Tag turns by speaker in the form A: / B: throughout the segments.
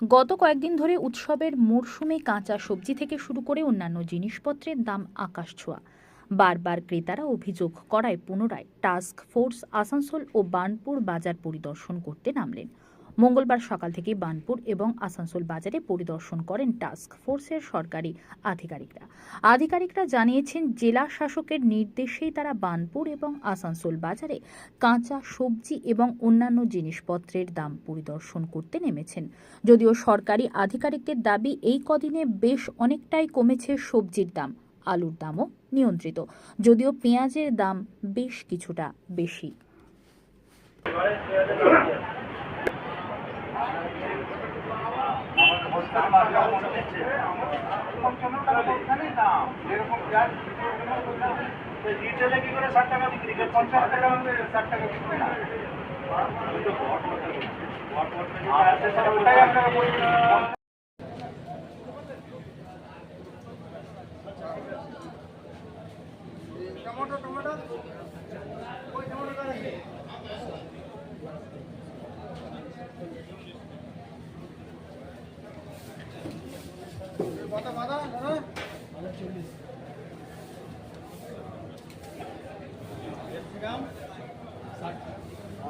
A: গত কয়েকদিন ধরে উৎসবের মরশুমে কাঁচা সবজি থেকে শুরু করে অন্যান্য জিনিসপত্রের দাম আকাশ ছোঁয়া। বারবার ক্রেতারা অভিযোগ করায় পুনরায় টাস্ক ফোর্স আসানসোল ও বার্নপুর বাজার পরিদর্শন করতে নামলেন। মঙ্গলবার সকাল থেকে বার্নপুর এবং আসানসোল বাজারে পরিদর্শন করেন টাস্ক ফোর্সের সরকারি আধিকারিকরা। আধিকারিকরা জানিয়েছেন, জেলা শাসকের নির্দেশেই তারা বার্নপুর এবং আসানসোল বাজারে কাঁচা সবজি এবং অন্যান্য জিনিসপত্রের দাম পরিদর্শন করতে নেমেছেন। যদিও সরকারি আধিকারিকদের দাবি, এই কদিনে বেশ অনেকটাই কমেছে সবজির দাম, আলুর দামও নিয়ন্ত্রিত। যদিও পেঁয়াজের দাম বেশ কিছুটা বেশি।
B: রিটেলে কি করে ষাট টাকা বিক্রি করে পঞ্চাশ টাকা ষাট টাকা বিক্রি না ওটাই আপনারা বলছেন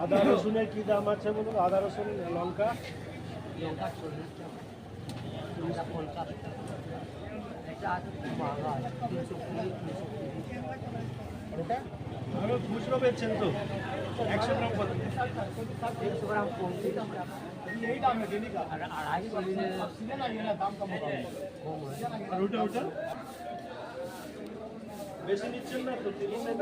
C: আদা রসুনের কি দাম আছে বলুন? আদা রসুন লঙ্কা?
D: লঙ্কা চল্লিশ টাকা পঞ্চাশ টাকা
C: খুচরো বেচছেন তো। বেশি নিচ্ছেন না তো তিরিশে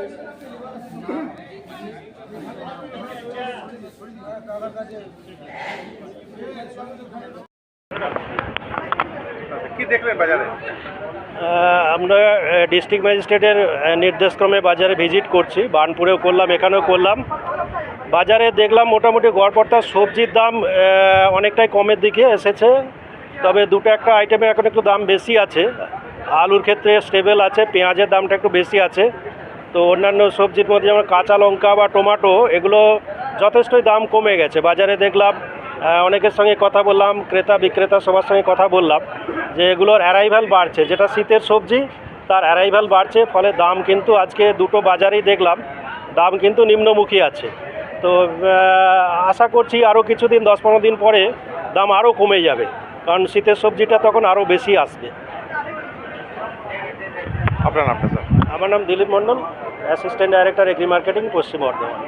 C: আমরা ডিস্ট্রিক্ট ম্যাজিস্ট্রেটের নির্দেশক্রমে বাজারে ভিজিট করছি। বার্নপুরেও করলাম, এখানেও করলাম। বাজারে দেখলাম মোটামুটি গড়পড়তা সবজির দাম অনেকটাই কমের দিকে এসেছে। তবে দুটো একটা আইটেমে এখন একটু দাম বেশি আছে। আলুর ক্ষেত্রে স্টেবল আছে, পেঁয়াজের দামটা একটু বেশি আছে। তো অন্যান্য সবজির মধ্যে যেমন কাঁচা লঙ্কা বা টমেটো এগুলো যথেষ্টই দাম কমে গেছে। বাজারে দেখলাম অনেকের সঙ্গে কথা বললাম ক্রেতা বিক্রেতা সবার সঙ্গে কথা বললাম। যে এগুলোর অ্যারাইভাল বাড়ছে যেটা শীতের সবজি তার অ্যারাইভাল বাড়ছে ফলে দাম কিন্তু আজকে দুটো বাজারেই দেখলাম দাম কিন্তু নিম্নমুখী আছে। তো আশা করছি আরও কিছুদিন দশ পনেরো দিন পরে দাম আরও কমে যাবে কারণ শীতের সবজিটা তখন আরও বেশি আসবে।
B: আপনার নামটা স্যার
C: আমার নাম Dilip Mondal assistant director agri marketing Paschim Bardhaman.